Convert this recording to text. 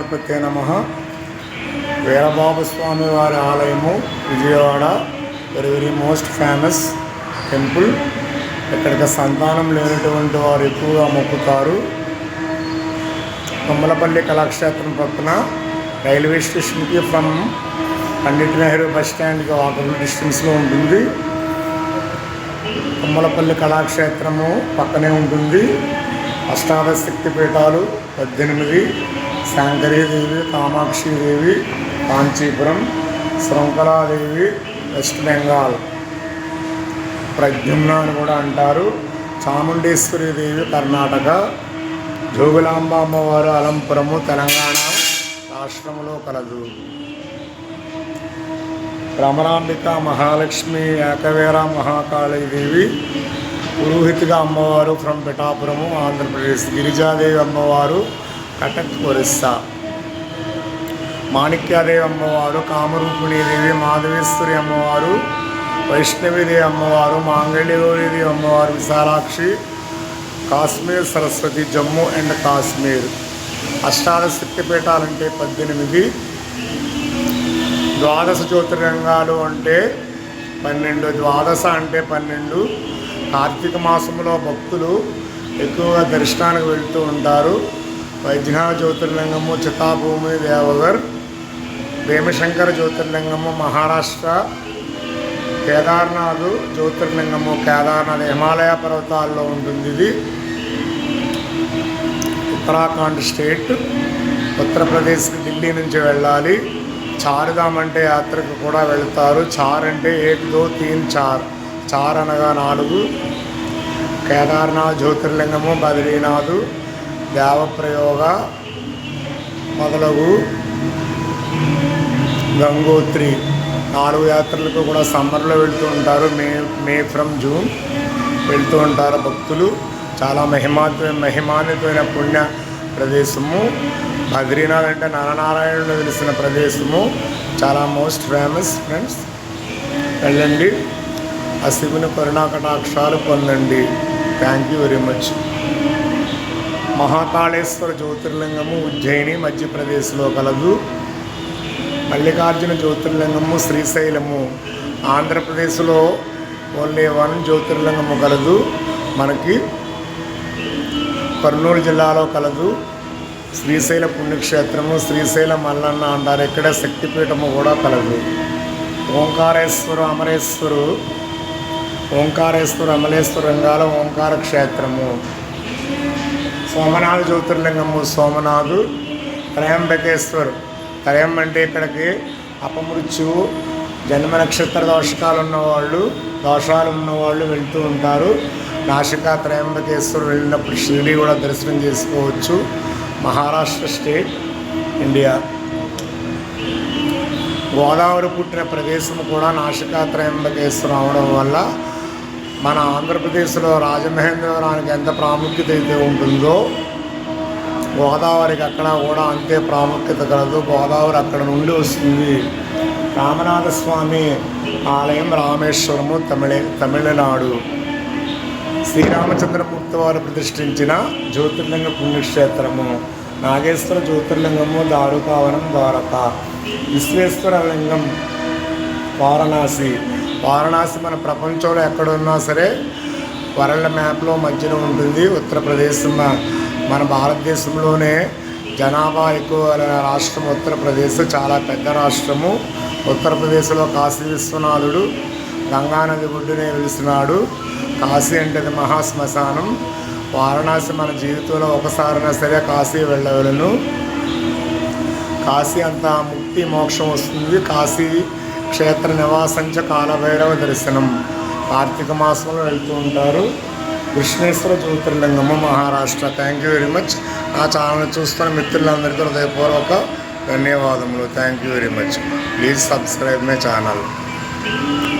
గణపతి నమ. వీరబాబు స్వామి వారి ఆలయము Vijayawada very very most famous temple. ఇక్కడికి సంతానం లేనటువంటి వారు ఎక్కువగా మొక్కుతారు. కొమ్మలపల్లి కళాక్షేత్రం పక్కన రైల్వే స్టేషన్కి ఫ్రమ్ పండిట్ నెహ్రూ బస్ స్టాండ్కి వాకబుల్ డిస్టెన్స్లో ఉంటుంది. కొమ్మలపల్లి కళాక్షేత్రము పక్కనే ఉంటుంది. అష్టాదశ శక్తి పీఠాలు పద్దెనిమిది. శాంకరీదేవి కామాక్షిదేవి కాంచీపురం శృంఖలాదేవి వెస్ట్ బెంగాల్. ప్రద్యుమ్న అని కూడా అంటారు. చాముండేశ్వరి దేవి కర్ణాటక. జోగులాంబ అమ్మవారు అలంపురము తెలంగాణ రాష్ట్రములో కలదు. భ్రమరాంబిక మహాలక్ష్మి ఏకవీర మహాకాళీదేవి పురోహితిగా అమ్మవారు ఫ్రమ్ పిఠాపురము ఆంధ్రప్రదేశ్. గిరిజాదేవి అమ్మవారు కటక్ ఒరిస్సా మాణిక్యాదేవి అమ్మవారు కామరూపిణీదేవి మాధవేశ్వరి అమ్మవారు వైష్ణవిదేవి అమ్మవారు మాంగళ్యగౌరీదేవి అమ్మవారు విశాలాక్షి కాశ్మీర్ సరస్వతి జమ్మూ అండ్ కాశ్మీర్. అష్టాదశ శక్తిపీఠాలంటే పద్దెనిమిది. ద్వాదశ జ్యోతిర్లింగాలు అంటే పన్నెండు. ద్వాదశ అంటే పన్నెండు. కార్తీక మాసంలో భక్తులు ఎక్కువగా దర్శనానికి వెళ్తూ ఉంటారు. వైద్యనాథ జ్యోతిర్లింగము చితాభూమి దేవగర్ భీమశంకర జ్యోతిర్లింగము మహారాష్ట్ర కేదార్నాథ్ జ్యోతిర్లింగము కేదార్నాథ్ హిమాలయ పర్వతాల్లో ఉంటుంది ఇది. ఉత్తరాఖండ్ స్టేట్ ఉత్తరప్రదేశ్కి ఢిల్లీ నుంచి వెళ్ళాలి. చారుధామ్ అంటే యాత్రకు కూడా వెళ్తారు. చార్ అంటే ఏక్ దో తీన్ చార్. చార్ అనగా నాలుగు. కేదార్నాథ్ జ్యోతిర్లింగము బద్రీనాథ్ దేవప్రయోగ మొదలగు గంగోత్రి. నాలుగు యాత్రలకు కూడా సమ్మర్లో వెళ్తూ ఉంటారు. మే మే ఫ్రమ్ జూన్ వెళ్తూ ఉంటారు భక్తులు. చాలా మహిమాత్మ మహిమాన్వితమైన పుణ్య ప్రదేశము. బద్రీనాథ్ అంటే నరనారాయణుడు తెలిసిన ప్రదేశము. చాలా మోస్ట్ ఫేమస్ ఫ్రెండ్స్. వెళ్ళండి. ఆ శివుని కరుణాకటాక్షాలు పొందండి. Thank you very much. Mahakaleshwar జ్యోతిర్లింగము ఉజ్జయిని మధ్యప్రదేశ్లో కలదు. మల్లికార్జున జ్యోతిర్లింగము శ్రీశైలము. ఆంధ్రప్రదేశ్లో ఓన్లీ వన్ జ్యోతిర్లింగము కలదు. మనకి కర్నూలు జిల్లాలో కలదు. శ్రీశైల పుణ్యక్షేత్రము శ్రీశైల మల్లన్న అంటారు. ఇక్కడ శక్తిపీఠము కూడా కలదు. ఓంకారేశ్వరు అమరేశ్వరు. ఓంకారేశ్వరు అమలేశ్వర రంగాల ఓంకార క్షేత్రము. సోమనాథ జ్యోతిర్లింగము సోమనాథు త్రయంబకేశ్వర్ త్రయం అంటే ఇక్కడికి అపమృత్యువు జన్మ నక్షత్ర దోషకాలు ఉన్నవాళ్ళు దోషాలు ఉన్నవాళ్ళు వెళ్తూ ఉంటారు. నాసికా త్రయంబకేశ్వర్ వెళ్ళినప్పుడు షిరిడి కూడా దర్శనం చేసుకోవచ్చు. Maharashtra state India. గోదావరి పుట్టిన ప్రదేశం కూడా నాసికా త్రయంబకేశ్వరం అవడం వల్ల మన ఆంధ్రప్రదేశ్లో రాజమహేంద్రవరానికి ఎంత ప్రాముఖ్యత అయితే ఉంటుందో గోదావరికి అక్కడ కూడా అంతే ప్రాముఖ్యత కలదు. గోదావరి అక్కడ నుండి వస్తుంది. రామనాథస్వామి ఆలయం రామేశ్వరము తమిళ తమిళనాడు. శ్రీరామచంద్రమూర్తి వారు ప్రతిష్ఠించిన జ్యోతిర్లింగ పుణ్యక్షేత్రము నాగేశ్వర జ్యోతిర్లింగము దారుకావనం ద్వారక విశ్వేశ్వర లింగం వారణాసి. వారణాసి మన ప్రపంచంలో ఎక్కడున్నా సరే వరల్డ్ మ్యాప్లో మధ్యలో ఉంటుంది. ఉత్తరప్రదేశ్ మ- మన భారతదేశంలోనే జనాభా ఎక్కువ రాష్ట్రం ఉత్తరప్రదేశ్. చాలా పెద్ద రాష్ట్రము. ఉత్తరప్రదేశ్లో కాశీ విశ్వనాథుడు గంగానది ఒడ్డునే వెలుస్తున్నాడు కాశీ అంటే మహాశ్మశానం వారణాసి మన జీవితంలో ఒకసారైనా సరే కాశీ వెళ్ళవలను. కాశీ అంతా ముక్తి మోక్షం వస్తుంది. కాశీ క్షేత్ర నివాసంచ కాలభైరవ దర్శనం. కార్తీక మాసంలో వెళ్తూ ఉంటారు. Krishneshwara జ్యోతిర్లింగము Maharashtra. Thank you very much నా ఛానల్ చూస్తున్న మిత్రులందరికీ హృదయపూర్వక ధన్యవాదములు. Thank you very much please subscribe my channel